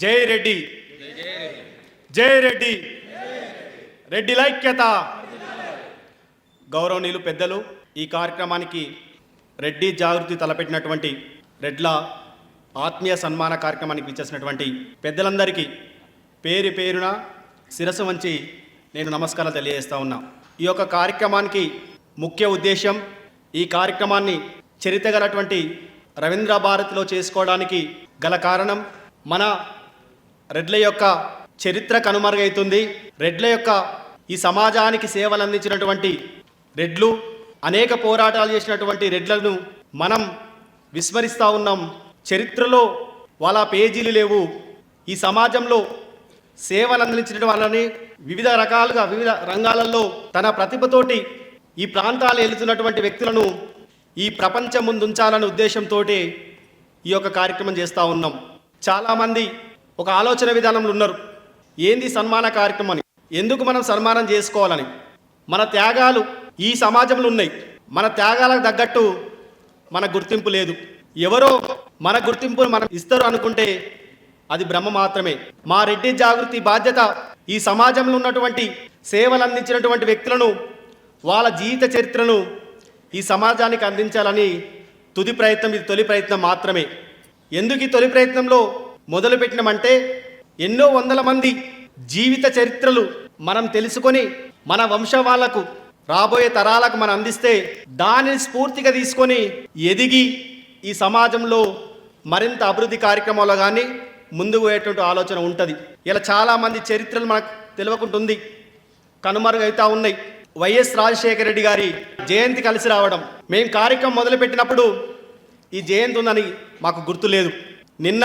జై రెడ్డి జై రెడ్డి రెడ్డి లైక్యత. గౌరవనీయులు పెద్దలు ఈ కార్యక్రమానికి రెడ్డి జాగృతి తలపెట్టినటువంటి రెడ్ల ఆత్మీయ సన్మాన కార్యక్రమానికి ఇచ్చేసినటువంటి పెద్దలందరికీ పేరు పేరున శిరసు వంచి నేను నమస్కారాలు తెలియజేస్తా ఉన్నా. ఈ యొక్క కార్యక్రమానికి ముఖ్య ఉద్దేశం ఈ కార్యక్రమాన్ని చరిత్రగలటువంటి రవీంద్ర భారతిలో చేసుకోవడానికి గల కారణం మన రెడ్ల యొక్క చరిత్ర కనుమరుగైతుంది. రెడ్ల యొక్క ఈ సమాజానికి సేవలు అందించినటువంటి రెడ్లు అనేక పోరాటాలు చేసినటువంటి రెడ్లను మనం విస్మరిస్తూ ఉన్నాం. చరిత్రలో వాళ్ళ పేజీలు లేవు. ఈ సమాజంలో సేవలు అందించిన వాళ్ళని వివిధ రకాలుగా వివిధ రంగాలలో తన ప్రతిభతోటి ఈ ప్రాంతాలు వెళుతున్నటువంటి వ్యక్తులను ఈ ప్రపంచం ముందుంచాలనే ఉద్దేశంతో ఈ యొక్క కార్యక్రమం చేస్తూ ఉన్నాం. చాలామంది ఒక ఆలోచన విధానంలో ఉన్నారు. ఏంది సన్మాన కార్యక్రమం అని? ఎందుకు మనం సన్మానం చేసుకోవాలని? మన త్యాగాలు ఈ సమాజంలో ఉన్నాయి. మన త్యాగాలకు తగ్గట్టు మన గుర్తింపు లేదు. ఎవరో మన గుర్తింపును మనం ఇస్తారు అనుకుంటే అది భ్రమ మాత్రమే. మా రెడ్డి జాగృతి బాధ్యత ఈ సమాజంలో ఉన్నటువంటి సేవలు అందించినటువంటి వ్యక్తులను వాళ్ళ జీవిత చరిత్రను ఈ సమాజానికి అందించాలని తుది ప్రయత్నం ఇది తొలి ప్రయత్నం మాత్రమే. ఎందుకు ఈ తొలి ప్రయత్నంలో మొదలుపెట్టినమంటే ఎన్నో వందల మంది జీవిత చరిత్రలు మనం తెలుసుకొని మన వంశ వాళ్ళకు రాబోయే తరాలకు మనం అందిస్తే దానిని స్ఫూర్తిగా తీసుకొని ఎదిగి ఈ సమాజంలో మరింత అభివృద్ధి కార్యక్రమాల్లో కానీ ముందుకు పోయేటువంటి ఆలోచన ఉంటుంది. ఇలా చాలామంది చరిత్రలు మనకు తెలియకుంటుంది కనుమరుగైతా ఉన్నాయి. వైఎస్ రాజశేఖర రెడ్డి గారి జయంతి కలిసి రావడం. మేము కార్యక్రమం మొదలుపెట్టినప్పుడు ఈ జయంతి ఉందని మాకు గుర్తు లేదు నిన్న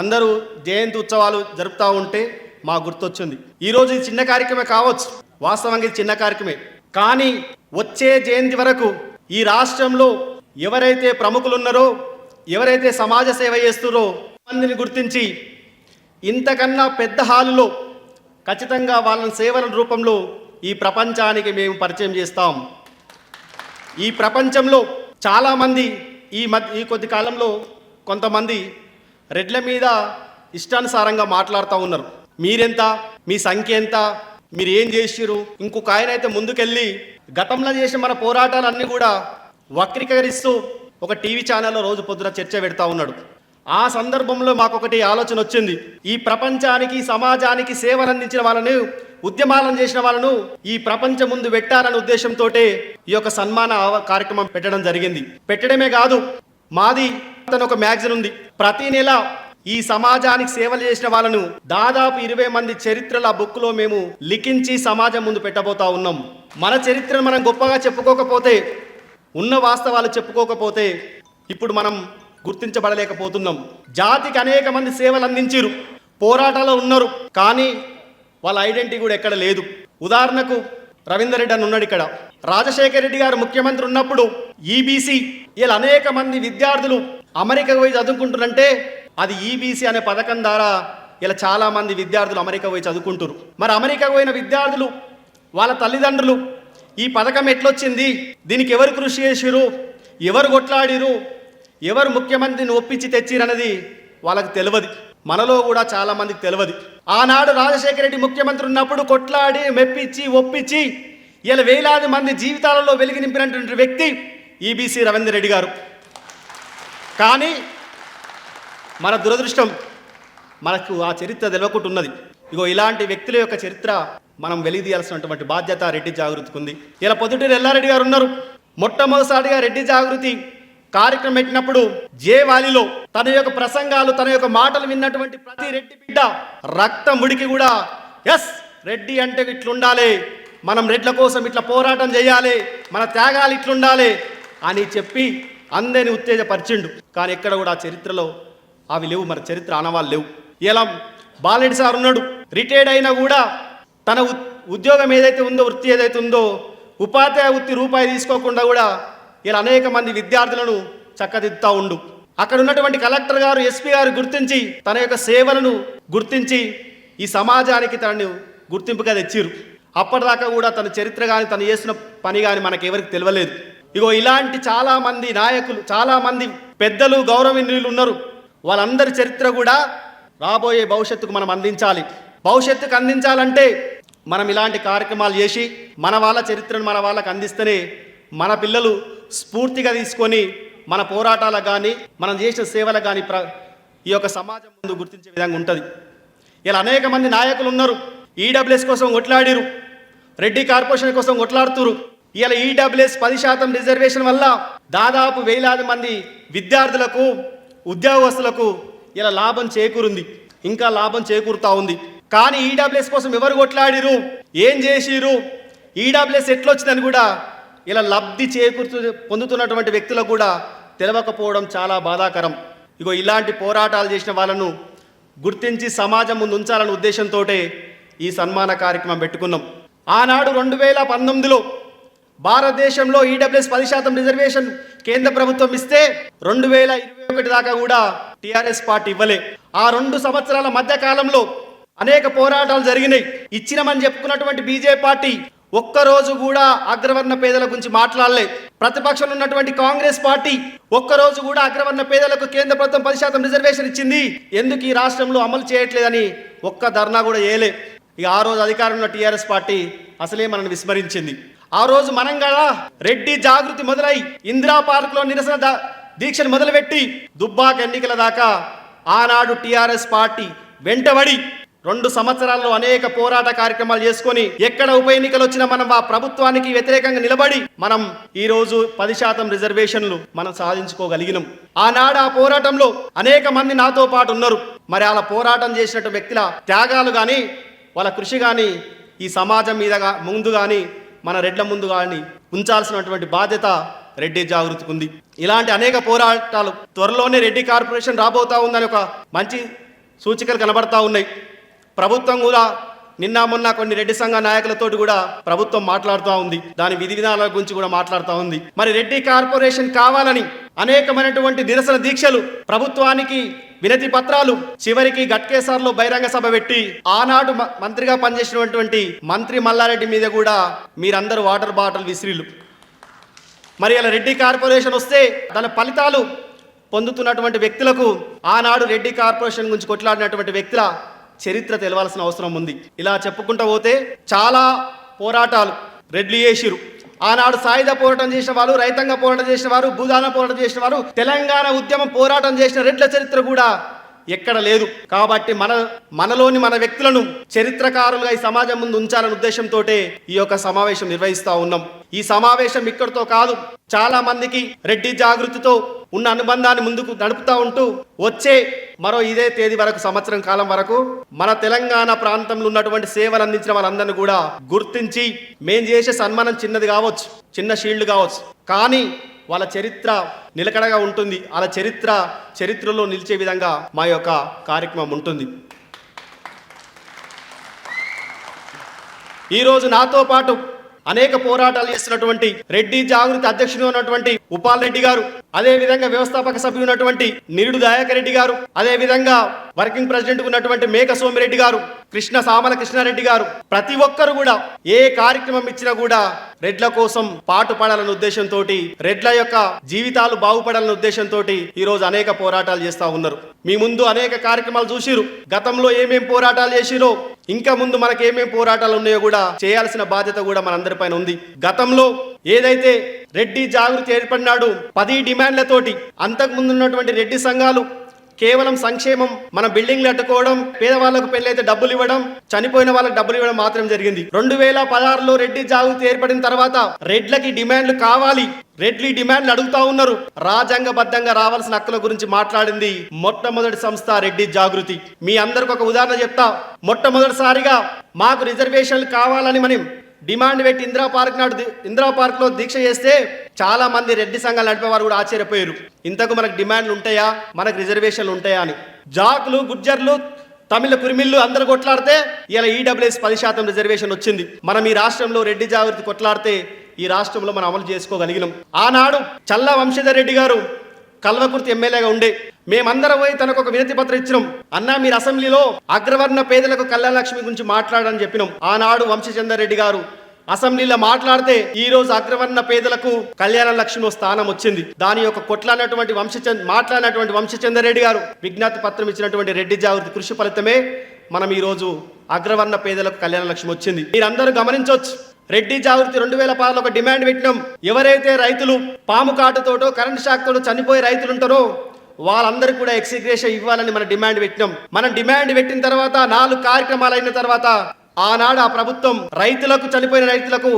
అందరూ జయంతి ఉత్సవాలు జరుపుతూ ఉంటే మా గుర్తొచ్చింది. ఈరోజు ఇది చిన్న కార్యక్రమే కావచ్చు వాస్తవంగా ఇది చిన్న కార్యక్రమే. కానీ వచ్చే జయంతి వరకు ఈ రాష్ట్రంలో ఎవరైతే ప్రముఖులు ఉన్నారో ఎవరైతే సమాజ సేవ చేస్తున్నారో మందిని గుర్తించి ఇంతకన్నా పెద్ద హాలులో ఖచ్చితంగా వాళ్ళ సేవల రూపంలో ఈ ప్రపంచానికి మేము పరిచయం చేస్తాం. ఈ ప్రపంచంలో చాలామంది ఈ మధ్య ఈ కొద్ది కాలంలో కొంతమంది రెడ్ల మీద ఇష్టానుసారంగా మాట్లాడుతూ ఉన్నారు. మీరెంత? మీ సంఖ్య ఎంత? మీరు ఏం చేసిరు ఇంకొక ఆయన అయితే ముందుకెళ్ళి గతంలో చేసిన మన పోరాటాలన్నీ కూడా వక్రీకరిస్తూ ఒక టీవీ ఛానల్లో రోజు పొద్దున చర్చ పెడతా ఉన్నాడు. ఆ సందర్భంలో మాకు ఒకటి ఆలోచన వచ్చింది. ఈ ప్రపంచానికి సమాజానికి సేవలు అందించిన వాళ్ళను ఉద్యమాలను చేసిన వాళ్ళను ఈ ప్రపంచం ముందు పెట్టాలనే ఉద్దేశంతో ఈ యొక్క సన్మాన కార్యక్రమం పెట్టడం జరిగింది. పెట్టడమే కాదు మాది అతను ఒక మ్యాగజైన్ ఉంది. ప్రతి నెల ఈ సమాజానికి సేవలు చేసిన వాళ్ళను దాదాపు ఇరవై మంది చరిత్రల బుక్లో మేము లిఖించి సమాజం ముందు పెట్టబోతా ఉన్నాం. మన చరిత్రను మనం గొప్పగా చెప్పుకోకపోతే ఉన్న వాస్తవాలు చెప్పుకోకపోతే ఇప్పుడు మనం గుర్తించబడలేకపోతున్నాం. జాతికి అనేక మంది సేవలు అందించారు పోరాటాల్లో ఉన్నారు. కానీ వాళ్ళ ఐడెంటిటీ కూడా ఎక్కడ లేదు. ఉదాహరణకు రవీందర్ రెడ్డి అని ఉన్నాడు ఇక్కడ. రాజశేఖర రెడ్డి గారు ముఖ్యమంత్రి ఉన్నప్పుడు ఈబీసీ ఇలా అనేక మంది విద్యార్థులు అమెరికా పోయి చదువుకుంటున్నంటే అది ఈబీసీ అనే పథకం ద్వారా ఇలా చాలామంది విద్యార్థులు అమెరికా పోయి చదువుకుంటారు మరి అమెరికా పోయిన విద్యార్థులు వాళ్ళ తల్లిదండ్రులు ఈ పథకం ఎట్లొచ్చింది? దీనికి ఎవరు కృషి చేసిరు ఎవరు కొట్లాడిరు ఎవరు ముఖ్యమంత్రిని ఒప్పించి తెచ్చిరన్నది వాళ్ళకి తెలియదు మనలో కూడా చాలామందికి తెలియదు ఆనాడు రాజశేఖర రెడ్డి ముఖ్యమంత్రి ఉన్నప్పుడు కొట్లాడి మెప్పించి ఒప్పించి ఇలా వేలాది మంది జీవితాలలో వెలిగి నింపినటువంటి వ్యక్తి ఈబీసీ రవీందర్ రెడ్డి గారు. కానీ మన దురదృష్టం మనకు ఆ చరిత్ర తెలియకుండా ఉన్నది ఇగో ఇలాంటి వ్యక్తుల యొక్క చరిత్ర మనం వెలిదీయాల్సినటువంటి బాధ్యత రెడ్డి జాగృతికి ఉంది. ఇలా పొద్దుటూరు ఎల్లారెడ్డి గారు ఉన్నారు. మొట్టమొదటిసారిగా రెడ్డి జాగృతి కార్యక్రమం పెట్టినప్పుడు జేవాలిలో తన యొక్క ప్రసంగాలు తన యొక్క మాటలు విన్నటువంటి ప్రతి రెడ్డి బిడ్డ రక్తం ముడికి కూడా ఎస్ రెడ్డి అంటే ఇట్లుండాలి. మనం రెడ్ల కోసం ఇట్లా పోరాటం చేయాలి. మన త్యాగాలు ఇట్లుండాలి అని చెప్పి అందరిని ఉత్తేజపరిచిండు. కానీ ఎక్కడ కూడా ఆ చరిత్రలో అవి లేవు. మన చరిత్ర ఆనవాళ్ళు లేవు. ఇలా బాలెడ్డి సార్ ఉన్నాడు. రిటైర్డ్ అయినా కూడా తన ఉ- ఉద్యోగం ఏదైతే ఉందో వృత్తి ఏదైతే ఉందో ఉపాధ్యాయ వృత్తి రూపాయి తీసుకోకుండా కూడా ఇలా అనేక మంది విద్యార్థులను చక్కదిద్దుతా ఉండు. అక్కడ ఉన్నటువంటి కలెక్టర్ గారు ఎస్పీ గారు గుర్తించి తన యొక్క సేవలను గుర్తించి ఈ సమాజానికి తనను గుర్తింపుగా తెచ్చిరు అప్పటిదాకా కూడా తన చరిత్ర కానీ తను చేసిన పని కానీ మనకి ఎవరికి తెలియలేదు. ఇగో ఇలాంటి చాలామంది నాయకులు చాలామంది పెద్దలు గౌరవనీయులు ఉన్నారు. వాళ్ళందరి చరిత్ర కూడా రాబోయే భవిష్యత్తుకు మనం అందించాలి. భవిష్యత్తుకు అందించాలంటే మనం ఇలాంటి కార్యక్రమాలు చేసి మన వాళ్ళ చరిత్రను మన వాళ్ళకి అందిస్తేనే మన పిల్లలు స్ఫూర్తిగా తీసుకొని మన పోరాటాలకు కానీ మనం చేసిన సేవలకు కానీ ప్ర ఈ యొక్క సమాజం ముందు గుర్తించే విధంగా ఉంటుంది. ఇలా అనేక మంది నాయకులు ఉన్నారు. ఈడబ్ల్యూఎస్ కోసం కొట్లాడిరు. రెడ్డి కార్పొరేషన్ కోసం కొట్లాడుతురు. ఇలా ఈడబ్ల్యూఎస్ పది శాతం రిజర్వేషన్ వల్ల దాదాపు వేలాది మంది విద్యార్థులకు ఉద్యోగస్తులకు ఇలా లాభం చేకూరుంది. ఇంకా లాభం చేకూరుతా ఉంది. కానీ ఈడబ్ల్యూఎస్ కోసం ఎవరు కొట్లాడిరు ఏం చేసిరు ఈడబ్ల్యూఎస్ ఎట్లొచ్చిందని కూడా ఇలా లబ్ధి చేకూర్చు పొందుతున్నటువంటి వ్యక్తులకు కూడా తెలవకపోవడం చాలా బాధాకరం. ఇగో ఇలాంటి పోరాటాలు చేసిన వాళ్ళను గుర్తించి సమాజం ముందు ఉంచాలనే ఉద్దేశంతో ఈ సన్మాన కార్యక్రమం పెట్టుకున్నాం. ఆనాడు రెండు వేల పంతొమ్మిదిలో భారతదేశంలో ఈడబ్ల్యూఎస్ పది శాతం రిజర్వేషన్ కేంద్ర ప్రభుత్వం ఇస్తే రెండు వేల ఇరవై ఒకటి దాకా కూడా టిఆర్ఎస్ పార్టీ ఇవ్వలే. ఆ రెండు సంవత్సరాల మధ్య కాలంలో అనేక పోరాటాలు జరిగినాయి. ఇచ్చినమని చెప్పుకున్నటువంటి బీజేపీ పార్టీ ఒక్కరోజు కూడా అగ్రవర్ణ పేదల గురించి మాట్లాడలే. ప్రతిపక్షంలో ఉన్నటువంటి కాంగ్రెస్ పార్టీ ఒక్కరోజు కూడా అగ్రవర్ణ పేదలకు కేంద్ర ప్రభుత్వం పది శాతం రిజర్వేషన్ ఇచ్చింది. ఎందుకు ఈ రాష్ట్రంలో అమలు చేయట్లేదని ఒక్క ధర్నా కూడా వేయలే ఇక ఆ రోజు అధికారంలో ఉన్న టీఆర్ఎస్ పార్టీ అసలే మనల్ని విస్మరించింది. ఆ రోజు మనం కదా రెడ్డి జాగృతి మొదలై ఇందిరా పార్క్లో నిరసన దీక్షను మొదలుపెట్టి దుబ్బాక ఎన్నికల దాకా ఆనాడు టిఆర్ఎస్ పార్టీ వెంటబడి రెండు సంవత్సరాల్లో అనేక పోరాట కార్యక్రమాలు చేసుకొని ఎక్కడ ఉప ఎన్నికలు వచ్చినా మనం ఆ ప్రభుత్వానికి వ్యతిరేకంగా నిలబడి మనం ఈ రోజు పది శాతం రిజర్వేషన్లు మనం సాధించుకోగలిగినాం. ఆనాడు ఆ పోరాటంలో అనేక మంది నాతో పాటు ఉన్నారు. మరి అలా పోరాటం చేసినట్టు వ్యక్తుల త్యాగాలు కానీ వాళ్ళ కృషి కానీ ఈ సమాజం మీద ముందు కానీ మన రెడ్ల ముందు కానీ ఉంచాల్సినటువంటి బాధ్యత రెడ్డి జాగృతికి ఉంది ఇలాంటి అనేక పోరాటాలు త్వరలోనే రెడ్డి కార్పొరేషన్ రాబోతా ఉందని ఒక మంచి సూచికలు కనబడతా ఉన్నాయి. ప్రభుత్వం కూడా నిన్న మొన్న కొన్ని రెడ్డి సంఘ నాయకులతోటి కూడా ప్రభుత్వం మాట్లాడుతూ ఉంది. దాని విధి విధానాల గురించి కూడా మాట్లాడుతూ ఉంది. మరి రెడ్డి కార్పొరేషన్ కావాలని అనేకమైనటువంటి నిరసన దీక్షలు ప్రభుత్వానికి వినతి పత్రాలు చివరికి గట్కేసార్లో బహిరంగ సభ పెట్టి ఆనాడు మ- మంత్రిగా పనిచేసినటువంటి మంత్రి మల్లారెడ్డి మీద కూడా మీరందరూ వాటర్ బాటిల్ విసిరిలు మరి అలా రెడ్డి కార్పొరేషన్ వస్తే దాని ఫలితాలు పొందుతున్నటువంటి వ్యక్తులకు ఆనాడు రెడ్డి కార్పొరేషన్ గురించి కొట్లాడినటువంటి వ్యక్తుల చరిత్ర తెలవాల్సిన అవసరం ఉంది. ఇలా చెప్పుకుంటూ పోతే చాలా పోరాటాలు రెడ్లు చేసిరు ఆనాడు సాయుధ పోరాటం చేసిన వారు రైతాంగ పోరాటం చేసిన వారు భూదాన పోరాటం చేసిన వారు తెలంగాణ ఉద్యమ పోరాటం చేసిన రెడ్ల చరిత్ర కూడా ఎక్కడ లేదు. కాబట్టి మన మనలోని మన వ్యక్తులను చరిత్రకారులుగా ఈ సమాజం ముందు ఉంచాలనే ఉద్దేశంతో ఈ యొక్క సమావేశం నిర్వహిస్తూ ఉన్నాం. ఈ సమావేశం ఇక్కడితో కాదు చాలా మందికి రెడ్డి జాగృతితో ఉన్న అనుబంధాన్ని ముందుకు నడుపుతూ ఉంటూ వచ్చే మరో ఇదే తేదీ వరకు సంవత్సరం కాలం వరకు మన తెలంగాణ ప్రాంతంలో ఉన్నటువంటి సేవలు అందించిన వాళ్ళందరినీ కూడా గుర్తించి మేం చేసే సన్మానం చిన్నది కావచ్చు చిన్న షీల్డ్ కావచ్చు. కానీ వాళ్ళ చరిత్ర నిలకడగా ఉంటుంది. వాళ్ళ చరిత్ర చరిత్రలో నిలిచే విధంగా మా యొక్క కార్యక్రమం ఉంటుంది. ఈరోజు నాతో పాటు అనేక పోరాటాలు చేస్తున్నటువంటి రెడ్డి జాగృతి అధ్యక్షుడు ఉన్నటువంటి ఉపాల్ రెడ్డి గారు అదే విధంగా వ్యవస్థాపక సభ్యులు ఉన్నటువంటి నిరుడు దయాకర్ రెడ్డి గారు అదే విధంగా వర్కింగ్ ప్రెసిడెంట్ ఉన్నటువంటి మేక సోమిరెడ్డి గారు కృష్ణ సామల కృష్ణారెడ్డి గారు ప్రతి ఒక్కరు కూడా ఏ కార్యక్రమం ఇచ్చినా కూడా రెడ్ల కోసం పాటు పడాలన్న ఉద్దేశంతో రెడ్ల యొక్క జీవితాలు బాగుపడాలన్న ఉద్దేశంతో ఈ రోజు అనేక పోరాటాలు చేస్తా ఉన్నారు. మీ ముందు అనేక కార్యక్రమాలు చూసిరు గతంలో ఏమేం పోరాటాలు చేసిరో ఇంకా ముందు మనకు ఏమేం పోరాటాలు ఉన్నాయో కూడా చేయాల్సిన బాధ్యత కూడా మనందరిపైన ఉంది. గతంలో ఏదైతే రెడ్డి జాగృతి ఏర్పడినాడు పది డిమాండ్లతోటి అంతకుముందు ఉన్నటువంటి రెడ్డి సంఘాలు కేవలం సంక్షేమం మన బిల్డింగ్లు అట్టుకోవడం పేదవాళ్ళకు పెళ్ళైతే డబ్బులు ఇవ్వడం చనిపోయిన వాళ్ళకి డబ్బులు ఇవ్వడం మాత్రం జరిగింది. రెండు వేల పదహారులో రెడ్డి జాగృతి ఏర్పడిన తర్వాత రెడ్లకి డిమాండ్లు కావాలి. రెడ్లి డిమాండ్లు అడుగుతా ఉన్నారు. రాజ్యాంగబద్ధంగా రావాల్సిన హక్కుల గురించి మాట్లాడింది మొట్టమొదటి సంస్థ రెడ్డి జాగృతి. మీ అందరికి ఒక ఉదాహరణ చెప్తా. మొట్టమొదటిసారిగా మాకు రిజర్వేషన్లు కావాలని మనం డిమాండ్ పెట్టి ఇందిరా పార్క్ నాడు ఇందిరా పార్క్లో దీక్ష చేస్తే చాలా మంది రెడ్డి సంఘాలు నడిపేవారు కూడా ఆశ్చర్యపోయారు. ఇంతకు మనకు డిమాండ్లు ఉంటాయా? మనకు రిజర్వేషన్లు ఉంటాయా అని. జాకులు గుజ్జర్లు తమిళ కురిమిళ్ళు అందరు కొట్లాడితే ఇలా ఈడబ్ల్యూఎస్ పది శాతం రిజర్వేషన్ వచ్చింది. మనం ఈ రాష్ట్రంలో రెడ్డి జాగృతి కొట్లాడితే ఈ రాష్ట్రంలో మనం అమలు చేసుకోగలిగినాం. ఆనాడు చల్ల వంశీధర్ రెడ్డి గారు కల్వకుర్తి ఎమ్మెల్యేగా ఉండే మేమందరం పోయి తనకు ఒక వినతి పత్రం ఇచ్చినాం. అన్న మీరు అసెంబ్లీలో అగ్రవర్ణ పేదలకు కళ్యాణ లక్ష్మి గురించి మాట్లాడని చెప్పినాం. ఆనాడు వంశచందర్ రెడ్డి గారు అసెంబ్లీలో మాట్లాడితే ఈ రోజు అగ్రవర్ణ పేదలకు కళ్యాణ లక్ష్మి స్థానం వచ్చింది. దాని యొక్క కొట్లాడినటువంటి వంశచంద్ మాట్లాడినటువంటి వంశచంద్రరెడ్డి గారు విజ్ఞప్తి పత్రం ఇచ్చినటువంటి రెడ్డి జాగృతి కృషి ఫలితమే మనం ఈ రోజు అగ్రవర్ణ పేదలకు కళ్యాణ లక్ష్మి వచ్చింది. మీరందరూ గమనించవచ్చు రెడ్డి జాగృతి రెండు వేల పదలో ఒక డిమాండ్ పెట్టినాం. ఎవరైతే రైతులు పాము కాటుతోటో కరెంట్ షాక్ చనిపోయే రైతులు ఉంటారో వాళ్ళందరికీ కూడా ఎక్సిగ్రేషన్ ఇవ్వాలని మన డిమాండ్ పెట్టినాం. మనం డిమాండ్ పెట్టిన తర్వాత నాలుగు కార్యక్రమాలు అయిన తర్వాత ఆనాడు ఆ ప్రభుత్వం రైతులకు చనిపోయిన రైతులకు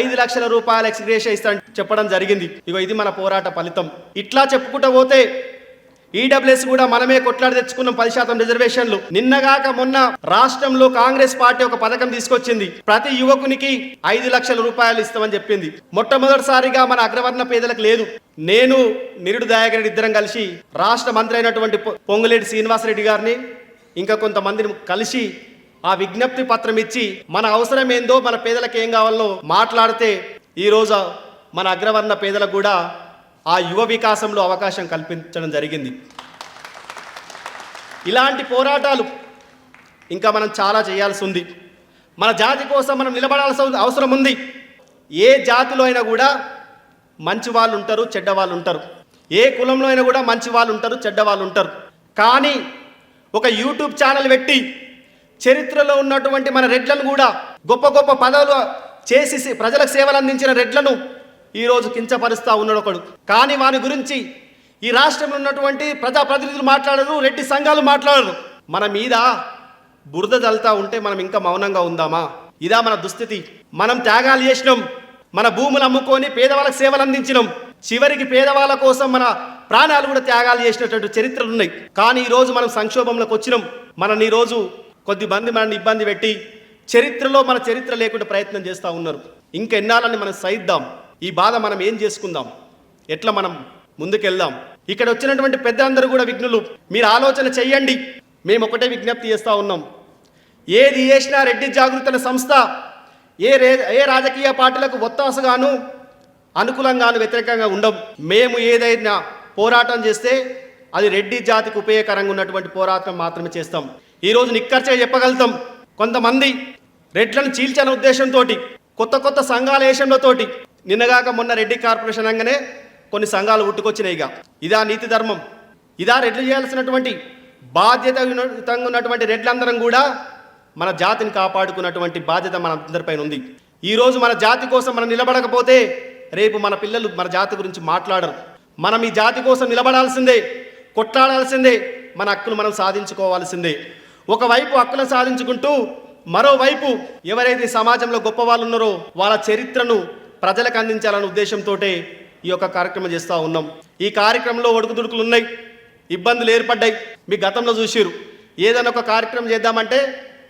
ఐదు లక్షల రూపాయల ఎక్స్గ్రేషన్ ఇస్తానని చెప్పడం జరిగింది. ఇగో ఇది మన పోరాట ఫలితం. ఇట్లా చెప్పుకుంటూ పోతే ఈడబ్ల్యూఎస్ కూడా మనమే కొట్లాడి తెచ్చుకున్నాం పది శాతం రిజర్వేషన్లు. నిన్నగాక మొన్న రాష్ట్రంలో కాంగ్రెస్ పార్టీ ఒక పథకం తీసుకొచ్చింది. ప్రతి యువకునికి ఐదు లక్షల రూపాయలు ఇస్తామని చెప్పింది. మొట్టమొదటిసారిగా మన అగ్రవర్ణ పేదలకు లేదు. నేను నిరుడు దయాకరెడ్డి ఇద్దరం కలిసి రాష్ట్ర మంత్రి అయినటువంటి పొంగులేటి శ్రీనివాసరెడ్డి గారిని ఇంకా కొంతమందిని కలిసి ఆ విజ్ఞప్తి పత్రం ఇచ్చి మన అవసరం ఏందో మన పేదలకు ఏం కావాలో మాట్లాడితే ఈరోజు మన అగ్రవర్ణ పేదలకు కూడా ఆ యువ వికాసంలో అవకాశం కల్పించడం జరిగింది. ఇలాంటి పోరాటాలు ఇంకా మనం చాలా చేయాల్సి ఉంది. మన జాతి కోసం మనం నిలబడాల్సిన అవసరం ఉంది. ఏ జాతిలో అయినా కూడా మంచి వాళ్ళు ఉంటారు చెడ్డ వాళ్ళు ఉంటారు. ఏ కులంలో అయినా కూడా మంచి వాళ్ళు ఉంటారు చెడ్డ వాళ్ళు ఉంటారు. కానీ ఒక యూట్యూబ్ ఛానల్ పెట్టి చరిత్రలో ఉన్నటువంటి మన రెడ్లను కూడా గొప్ప గొప్ప పదవులు చేసి ప్రజలకు సేవలు అందించిన రెడ్లను ఈరోజు కించపరుస్తూ ఉన్నాడు ఒకడు. కానీ వాని గురించి ఈ రాష్ట్రంలో ఉన్నటువంటి ప్రజాప్రతినిధులు మాట్లాడరు రెడ్డి సంఘాలు మాట్లాడరు. మన మీద బురద జల్తా ఉంటే మనం ఇంకా మౌనంగా ఉందామా? ఇదా మన దుస్థితి. మనం త్యాగాలు చేసినాం. మన భూములు అమ్ముకొని పేదవాళ్ళకి సేవలు అందించినాం. చివరికి పేదవాళ్ళ కోసం మన ప్రాణాలు కూడా త్యాగాలు చేసినటువంటి చరిత్రలు ఉన్నాయి. కానీ ఈరోజు మనం సంక్షోభంలోకి వచ్చినాం. మనని ఈరోజు కొద్ది మంది మనల్ని ఇబ్బంది పెట్టి చరిత్రలో మన చరిత్ర లేకుండా ప్రయత్నం చేస్తూ ఉన్నారు. ఇంకెన్నాళ్ళని మనం సైద్దాం ఈ బాధ మనం ఏం చేసుకుందాం? ఎట్లా మనం ముందుకెళ్దాం? ఇక్కడ వచ్చినటువంటి పెద్దలందరూ కూడా విఘ్నులు. మీరు ఆలోచన చెయ్యండి. మేము ఒకటే విజ్ఞప్తి చేస్తూ ఉన్నాం. ఏది చేసినా రెడ్డి జాగృతుల సంస్థ ఏ రే ఏ రాజకీయ పార్టీలకు ఒత్తాసగాను అనుకూలంగాను వ్యతిరేకంగా ఉండం. మేము ఏదైనా పోరాటం చేస్తే అది రెడ్డి జాతికి ఉపయోగకరంగా ఉన్నటువంటి పోరాటం మాత్రమే చేస్తాం. ఈరోజు నిక్కర్చే చెప్పగలుగుతాం. కొంతమంది రెడ్లను చీల్చని ఉద్దేశంతో కొత్త కొత్త సంఘాల వేషంలతోటి నిన్నగాక మొన్న రెడ్డి కార్పొరేషన్ అనగానే కొన్ని సంఘాలు ఉట్టుకొచ్చినాయి ఇక. ఇదా నీతి ధర్మం. ఇదా రెడ్లు చేయాల్సినటువంటి బాధ్యతయుతంగా ఉన్నటువంటి రెడ్లందరం కూడా మన జాతిని కాపాడుకున్నటువంటి బాధ్యత మన అందరిపైన ఉంది. ఈరోజు మన జాతి కోసం మనం నిలబడకపోతే రేపు మన పిల్లలు మన జాతి గురించి మాట్లాడరు. మనం ఈ జాతి కోసం నిలబడాల్సిందే కొట్లాడాల్సిందే మన హక్కులు మనం సాధించుకోవాల్సిందే. ఒకవైపు హక్కులను సాధించుకుంటూ మరోవైపు ఎవరైతే సమాజంలో గొప్ప వాళ్ళు ఉన్నారో వాళ్ళ చరిత్రను ప్రజలకు అందించాలనే ఉద్దేశంతో ఈ యొక్క కార్యక్రమం చేస్తూ ఉన్నాం. ఈ కార్యక్రమంలో ఒడుకుదుడుకులు ఉన్నాయి ఇబ్బందులు ఏర్పడ్డాయి. మీ గతంలో చూసిరు ఏదైనా ఒక కార్యక్రమం చేద్దామంటే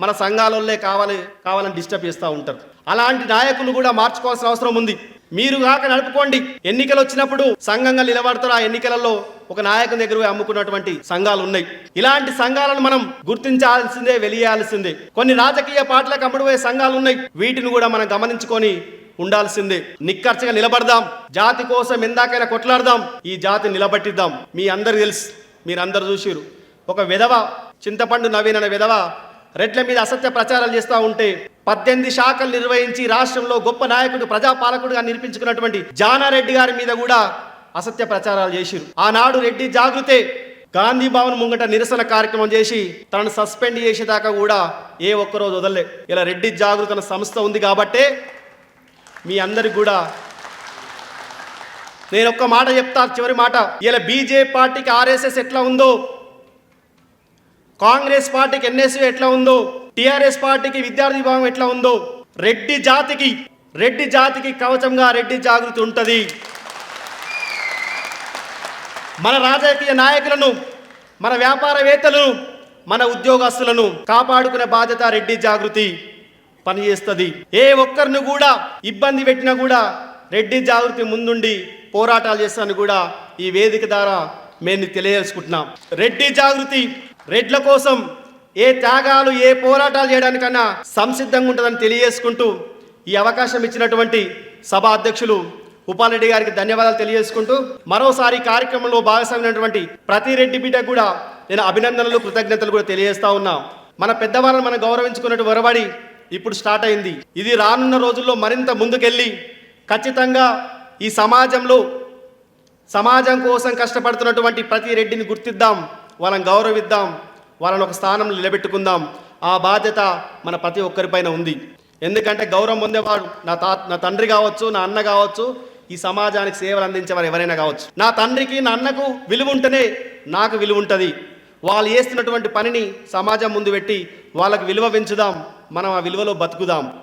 మన సంఘాలలోనే కావాలి కావాలని డిస్టర్బ్ చేస్తూ ఉంటారు. అలాంటి నాయకులు కూడా మార్చుకోవాల్సిన అవసరం ఉంది. మీరు కాక నడుపుకోండి. ఎన్నికలు వచ్చినప్పుడు సంఘంగా నిలబడతారు. ఆ ఎన్నికలలో ఒక నాయకుని దగ్గర అమ్ముకున్నటువంటి సంఘాలు ఉన్నాయి. ఇలాంటి సంఘాలను మనం గుర్తించాల్సిందే వెలియాల్సిందే. కొన్ని రాజకీయ పార్టీలకు అమ్ముడుపోయే సంఘాలు ఉన్నాయి. వీటిని కూడా మనం గమనించుకొని ఉండాల్సిందే. నిక్కర్చగా నిలబడదాం. జాతి కోసం ఎందాకైనా కొట్లాడదాం. ఈ జాతి నిలబట్టిద్దాం. మీ అందరు తెలుసు. మీరందరూ చూసిరు ఒక విధవ చింతపండు నవీన్ అనే విధవ రెడ్ల మీద అసత్య ప్రచారాలు చేస్తూ ఉంటే పద్దెనిమిది శాఖలు నిర్వహించి రాష్ట్రంలో గొప్ప నాయకుడు ప్రజాపాలకుడుగా నిరూపించుకున్నటువంటి జానారెడ్డి గారి మీద కూడా అసత్య ప్రచారాలు చేసిరు ఆనాడు రెడ్డి జాగృతే గాంధీ భవన్ ముంగట నిరసన కార్యక్రమం చేసి తనను సస్పెండ్ చేసేదాకా కూడా ఏ ఒక్కరోజు వదలలే. ఇలా రెడ్డి జాగృత సంస్థ ఉంది కాబట్టే మీ అందరికి కూడా. నేను ఒక్క మాట చెప్తా చివరి మాట. ఇలా బీజేపీ పార్టీకి ఆర్ఎస్ఎస్ ఎట్లా ఉందో కాంగ్రెస్ పార్టీకి ఎన్ఎస్యు ఎట్లా ఉందో టిఆర్ఎస్ పార్టీకి విద్యార్థి విభాగం ఎట్లా ఉందో రెడ్డి జాతికి రెడ్డి జాతికి కవచంగా రెడ్డి జాగృతి ఉంటుంది. మన రాజకీయ నాయకులను మన వ్యాపారవేత్తలను మన ఉద్యోగస్తులను కాపాడుకునే బాధ్యత రెడ్డి జాగృతి. పనిచేస్తుంది. ఏ ఒక్కరిని కూడా ఇబ్బంది పెట్టినా కూడా రెడ్డి జాగృతి ముందుండి పోరాటాలు చేస్తాను కూడా ఈ వేదిక ద్వారా మేము తెలియజేసుకుంటున్నాం. రెడ్డి జాగృతి రెడ్ల కోసం ఏ త్యాగాలు ఏ పోరాటాలు చేయడానికన్నా సంసిద్ధంగా ఉంటుందని తెలియజేసుకుంటూ ఈ అవకాశం ఇచ్చినటువంటి సభ అధ్యక్షులు ఉపాలరెడ్డి గారికి ధన్యవాదాలు తెలియజేసుకుంటూ మరోసారి కార్యక్రమంలో భాగస్వామైనటువంటి ప్రతి రెడ్డి బిడ్డకు కూడా నేను అభినందనలు కృతజ్ఞతలు కూడా తెలియజేస్తా ఉన్నా. మన పెద్దవాళ్ళని మనం గౌరవించుకున్నట్టు వరబడి ఇప్పుడు స్టార్ట్ అయింది. ఇది రానున్న రోజుల్లో మరింత ముందుకెళ్ళి ఖచ్చితంగా ఈ సమాజంలో సమాజం కోసం కష్టపడుతున్నటువంటి ప్రతి రెడ్డిని గుర్తిద్దాం వాళ్ళని గౌరవిద్దాం వాళ్ళని ఒక స్థానం నిలబెట్టుకుందాం. ఆ బాధ్యత మన ప్రతి ఒక్కరిపైన ఉంది. ఎందుకంటే గౌరవం పొందేవాడు నా తా నా తండ్రి కావచ్చు నా అన్న కావచ్చు ఈ సమాజానికి సేవలు అందించేవారు ఎవరైనా కావచ్చు. నా తండ్రికి నా అన్నకు విలువ ఉంటేనే నాకు విలువ ఉంటుంది. వాళ్ళు చేస్తున్నటువంటి పనిని సమాజం ముందు పెట్టి వాళ్ళకు విలువ పెంచుదాం. మనం ఆ విలువలో బతుకుదాం.